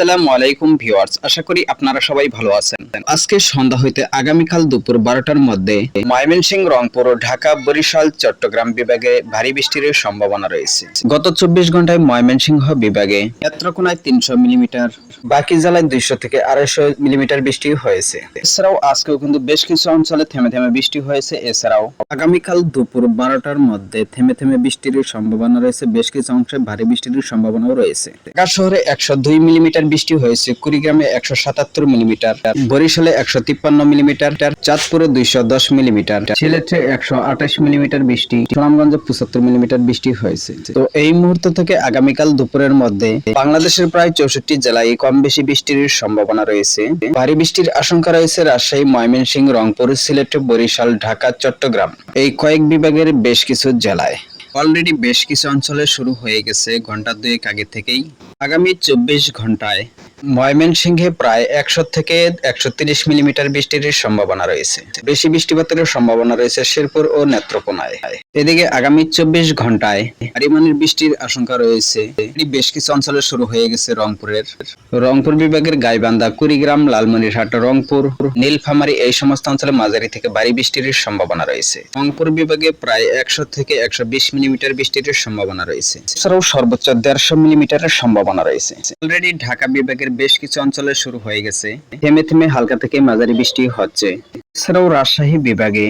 আসসালামু আলাইকুম ভিউয়ার্স, আশা করি আপনারা সবাই ভালো আছেন। আজকে সন্ধ্যা হইতে আগামীকাল দুপুর বারোটার মধ্যে ময়মনসিংহ, রংপুর ঢাকা, বরিশাল, চট্টগ্রাম বিভাগে ভারী বৃষ্টির সম্ভাবনা রয়েছে। গত চব্বিশ ঘন্টায় ময়মনসিংহ বিভাগে নেত্রকোনায় তিনশো মিলিমিটার বাকি জেলায় দুইশো থেকে আড়াইশো মিলিমিটার বৃষ্টি হয়েছে। এছাড়াও আজকেও কিন্তু বেশ কিছু অঞ্চলে থেমে থেমে বৃষ্টি হয়েছে। এছাড়াও আগামীকাল দুপুর বারোটার মধ্যে থেমে থেমে বৃষ্টির সম্ভাবনা রয়েছে। বেশ কিছু অংশে ভারী বৃষ্টির সম্ভাবনাও রয়েছে। ঢাকা শহরে একশো দুই মিলিমিটার বৃষ্টি হয়েছে কুড়িগ্রামে একশো সাতাত্তর মিলিমিটার, বরিশালে একশো তিপ্পান্ন মিলিমিটার, চাঁদপুরে দুইশো দশ মিলিমিটার, সিলেটে একশো আঠাশ মিলিমিটার বৃষ্টি, সুনামগঞ্জে পঁচাত্তর মিলিমিটার বৃষ্টি হয়েছে। তো এই মুহূর্ত থেকে আগামীকাল দুপুরের মধ্যে বাংলাদেশের প্রায় চৌষট্টি জেলায় কম বেশি বৃষ্টির সম্ভাবনা রয়েছে। ভারী বৃষ্টির আশঙ্কা রয়েছে রাজশাহী, ময়মনসিংহ, রংপুর, সিলেট, বরিশাল, ঢাকা, চট্টগ্রাম এই কয়েক বিভাগের বেশ কিছু জেলায়। অলরেডি বেশ কিছু অঞ্চলে শুরু হয়ে গেছে ঘণ্টা দুয়েক আগে থেকেই। আগামী চব্বিশ ঘন্টায় ময়মনসিংহে প্রায় একশো থেকে একশো তিরিশ মিলিমিটার বৃষ্টির সম্ভাবনা রয়েছে। বেশি বৃষ্টিপাতের সম্ভাবনা রয়েছে শেরপুর ও নেত্রকোনায়। এদিকে আগামী চব্বিশ ঘন্টায় পরিমাণের বৃষ্টির আশঙ্কা রয়েছে। বেশ কিছু অঞ্চলে শুরু হয়ে গেছে রংপুরের। রংপুর বিভাগের গাইবান্ধা, কুড়িগ্রাম, লালমনিরহাট, রংপুর, নীলফামারী এই সমস্ত অঞ্চলে মাঝারি থেকে ভারী বৃষ্টির সম্ভাবনা রয়েছে। রংপুর বিভাগে প্রায় একশো থেকে একশো বিশ মিলিমিটার বৃষ্টির সম্ভাবনা রয়েছে। এছাড়াও সর্বোচ্চ দেড়শো মিলিমিটারের সম্ভাবনা রয়েছে। অলরেডি ঢাকা বিভাগের বেশ কিছু অঞ্চলে শুরু হয়ে গেছে। থেমে থেমে হালকা থেকে মাঝারি বৃষ্টি হচ্ছে। এছাড়াও রাজশাহী বিভাগে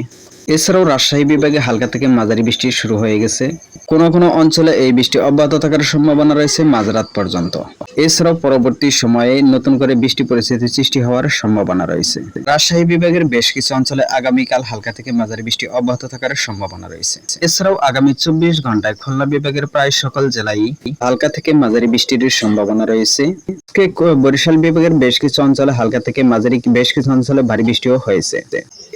এছাড়াও রাজশাহী বিভাগে হালকা থেকে মাঝারি বৃষ্টি শুরু হয়ে গেছে। কোনো কোনো অঞ্চলে এই বৃষ্টি অব্যাহত থাকার সম্ভাবনা রয়েছে মাঝরাত পর্যন্ত। এছাড়াও পরবর্তী সময়ে নতুন করে বৃষ্টি পরিস্থিতি সৃষ্টি হওয়ার সম্ভাবনা রয়েছে। রাজশাহী বিভাগের বেশ কিছু অঞ্চলে আগামীকাল হালকা থেকে মাঝারি বৃষ্টি অব্যাহত থাকার সম্ভাবনা রয়েছে। এছাড়াও আগামী চব্বিশ ঘন্টায় খুলনা বিভাগের প্রায় সকল জেলায় হালকা থেকে মাঝারি বৃষ্টির সম্ভাবনা রয়েছে। বরিশাল বিভাগের বেশ কিছু অঞ্চলে হালকা থেকে মাঝারি বেশ কিছু অঞ্চলে ভারী বৃষ্টিও হয়েছে।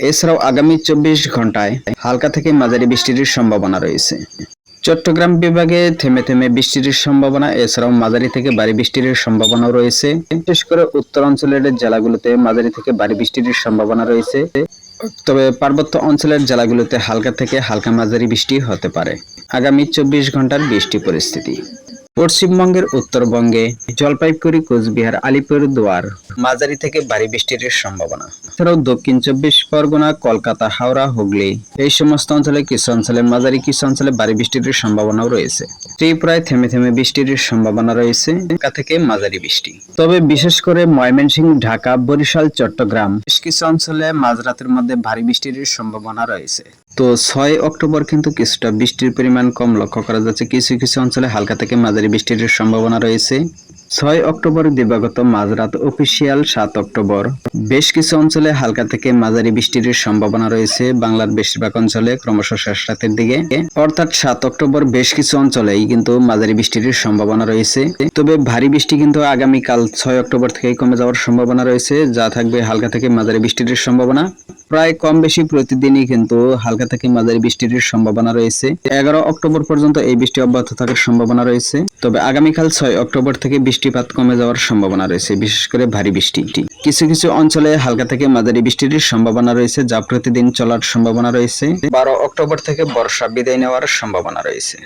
এছাড়াও আগামী চব্বিশ ঘন্টায় হালকা থেকে মাঝারি বৃষ্টির সম্ভাবনা রয়েছে। চট্টগ্রাম বিভাগে থেমে থেমে বৃষ্টির সম্ভাবনা, এছাড়াও মাঝারি থেকে ভারী বৃষ্টির সম্ভাবনাও রয়েছে। বিশেষ করে উত্তর অঞ্চলের জেলাগুলোতে মাঝারি থেকে ভারী বৃষ্টির সম্ভাবনা রয়েছে। তবে পার্বত্য অঞ্চলের জেলাগুলোতে হালকা থেকে হালকা মাঝারি বৃষ্টি হতে পারে। আগামী চব্বিশ ঘণ্টার বৃষ্টি পরিস্থিতি। পশ্চিমবঙ্গের উত্তরবঙ্গে জলপাইগুড়ি, কোচবিহার, আলিপুরদুয়ার মাঝারি থেকে ভারী বৃষ্টির সম্ভাবনা। এছাড়াও দক্ষিণ চব্বিশ পরগনা, কলকাতা, হাওড়া, হুগলি এই সমস্ত অঞ্চলে কিছু অঞ্চলে মাঝারি, কিছু অঞ্চলে ভারী বৃষ্টির সম্ভাবনাও রয়েছে। ত্রিপুরায় থেমে থেমে বৃষ্টির সম্ভাবনা রয়েছে। ঢাকা থেকে মাঝারি বৃষ্টি। তবে বিশেষ করে ময়মনসিংহ, ঢাকা, বরিশাল, চট্টগ্রাম বেশ কিছু অঞ্চলে মাঝরাতের মধ্যে ভারী বৃষ্টির সম্ভাবনা রয়েছে। তো ছয় অক্টোবর কিন্তু কিছুটা বৃষ্টির পরিমাণ কম লক্ষ্য করা যাচ্ছে। কিছু কিছু অঞ্চলে হালকা থেকে মাঝারি বৃষ্টির সম্ভাবনা রয়েছে। ছয় অক্টোবর দিবাগত মাঝরাত অফিসিয়াল সাত অক্টোবর। বেশ কিছু অঞ্চলে হালকা থেকে মাঝারি বৃষ্টির সম্ভাবনা রয়েছে। বাংলার বেশিরভাগ অঞ্চলে ক্রমশ শেষ রাতের দিকে। অর্থাৎ সাত অক্টোবর বেশ কিছু অঞ্চলেই কিন্তু মাঝারি বৃষ্টির সম্ভাবনা রয়েছে। তবে ভারী বৃষ্টি কিন্তু আগামীকাল ছয় অক্টোবর থেকে কমে যাওয়ার সম্ভাবনা রয়েছে। যা থাকবে হালকা থেকে মাঝারি বৃষ্টির সম্ভাবনা। প্রায় কম বেশি প্রতিদিনই কিন্তু হালকা থেকে মাঝারি বৃষ্টির সম্ভাবনা রয়েছে। এগারো অক্টোবর পর্যন্ত এই বৃষ্টি অব্যাহত থাকার সম্ভাবনা রয়েছে। তবে আগামীকাল ছয় অক্টোবর থেকে বৃষ্টিপাত কমে যাওয়ার সম্ভাবনা রয়েছে, বিশেষ করে ভারী বৃষ্টি। কিছু কিছু অঞ্চলে হালকা থেকে মাঝারি বৃষ্টির সম্ভাবনা রয়েছে, যা প্রতিদিন চলার সম্ভাবনা রয়েছে। বারো অক্টোবর থেকে বর্ষা বিদায় নেওয়ার সম্ভাবনা রয়েছে।